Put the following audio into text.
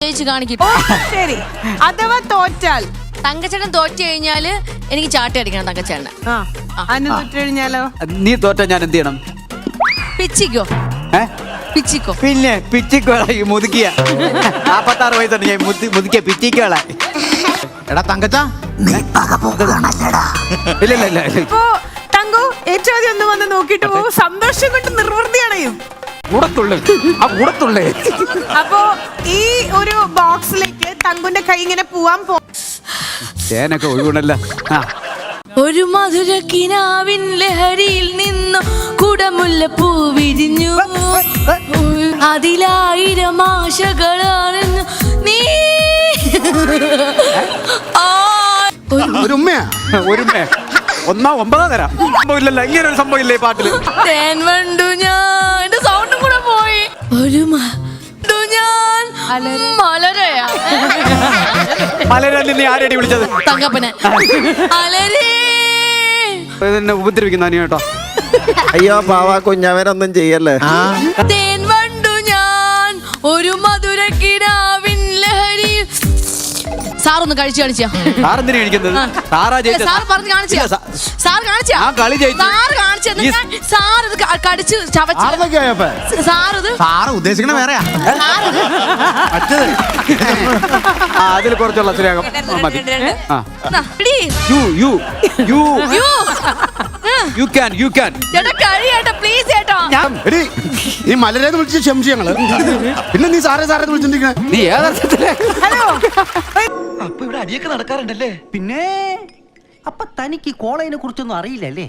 ജയിച്ച് കാണിക്കും. ഓ ശരി. അഥവാ തോറ്റാൽ. തങ്കച്ചേട്ടൻ തോറ്റു കഴിഞ്ഞാൽ എനിക്ക് ചാട്ടി അടിക്കണം തങ്കച്ചേട്ടന്. ആ. നീ തോറ്റ ഞാൻ എന്ത് ചെയ്യണം? പിച്ചിക്കോ. ഏ? പിച്ചിക്കോ. പിന്നെ പിച്ചിക്കോളായി മുതുക്കിയ. നാപ്പത്താറ് വയസ്സുണ്ട് ഞാൻ മുതി- മുതുക്കിയ പിച്ചിക്കോളായി എടാ തങ്കച്ച. ഇല്ല ഇല്ല ഇല്ല ഇല്ല. ഇപ്പോ തങ്കു ഏറ്റവും ആദ്യം ഒന്ന് വന്ന് നോക്കിട്ട് പോകും സന്തോഷം കൊണ്ട് നിർവൃതി അണയും ഉടത്തുള്ളു. ആ ഉടത്തുള്ളേ. അപ്പോ ഈ ഒരു ബോക്സിലേക്ക് തങ്കുന്റെ കൈ ഇങ്ങനെ പോവാൻ പോ തേനൊക്കെ ഒഴുകുണല്ല ആ. ഒരു മധുര കിനാവിൻ ലഹരിയിൽ നിന്നു കുടമുല്ലപ്പൂ വിരിഞ്ഞു. അതിലായിരം ആശകളാണെന്നു നീ ആ, ഒരു ഒരു ഉമ്മയാ. ഒന്നാ ഒമ്പതാ തരാം സംഭവമില്ലല്ലോ ഇങ്ങനെ ഒരു സംഭവം ഇല്ലേ ഈ പാട്ടിൽ? തേൻ വണ്ടു ഞാൻ. എന്റെ സൗണ്ടും കൂടെ പോയി. ഒരു മണ്ടു ഞാൻ. മലരയാ മലരാൻ നിന്നെ ആരടി വിളിച്ചത്? തങ്കപ്പനെ. അലരേ. എന്നെ ഉപദ്രവിക്കുന്ന നീ കേട്ടോ അയ്യോ പാവാ കുഞ്ഞവനൊന്നും ചെയ്യല്ലേ? തേൻ വണ്ടു ഞാൻ. ഒരു മധുര ലഹരിയിൽ സാറൊന്ന് കഴിച്ചു കാണിച്ചാ. സാറെന്തിനാ കഴിക്കുന്നത് സാറാ ജയിച്ചത്. സാർ പറഞ്ഞ് കാണിച്ചാ. ഇല്ല, സാ- സാർ കാണിച്ചാ. ആ കളി ജയിച്ചു. സാർ കാണിച്ചു. ഈ- സാർ ഇത് ക- കടിച്ച് ചവച്ച് ആർന്നൊക്കെ ആയപ്പോ സാർ ഇത് സാറ് ഉദ്ദേശിക്കണ വേറെയാ. സാർ ഇത് മറ്റേത്. ആ അതിൽ കുറച്ചുള്ള സ്നേഹം. ആ, മതി. ആ. ദാ, പിടി. You you you. യ്യോ. ഉം. You can you can. ചേട്ടാ കഴിയേട്ടാ പ്ലീസ് ചേട്ടാ. എടി നീ മലരേന്ന് വിളിച്ച് ക്ഷമിച്ചു ഞങ്ങൾ. പിന്നെ നീ സാറേ സാറേ വിളിച്ചിട്ടിരിക്കണേ നീ ഏതർത്ഥത്തിലെ? ഹലോ. അടിയൊക്കെ നടക്കാറുണ്ടല്ലേ? പിന്നെ? അപ്പൊ തനിക്ക് കോളേജിനെ കുറിച്ചൊന്നും അറിയില്ലല്ലേ?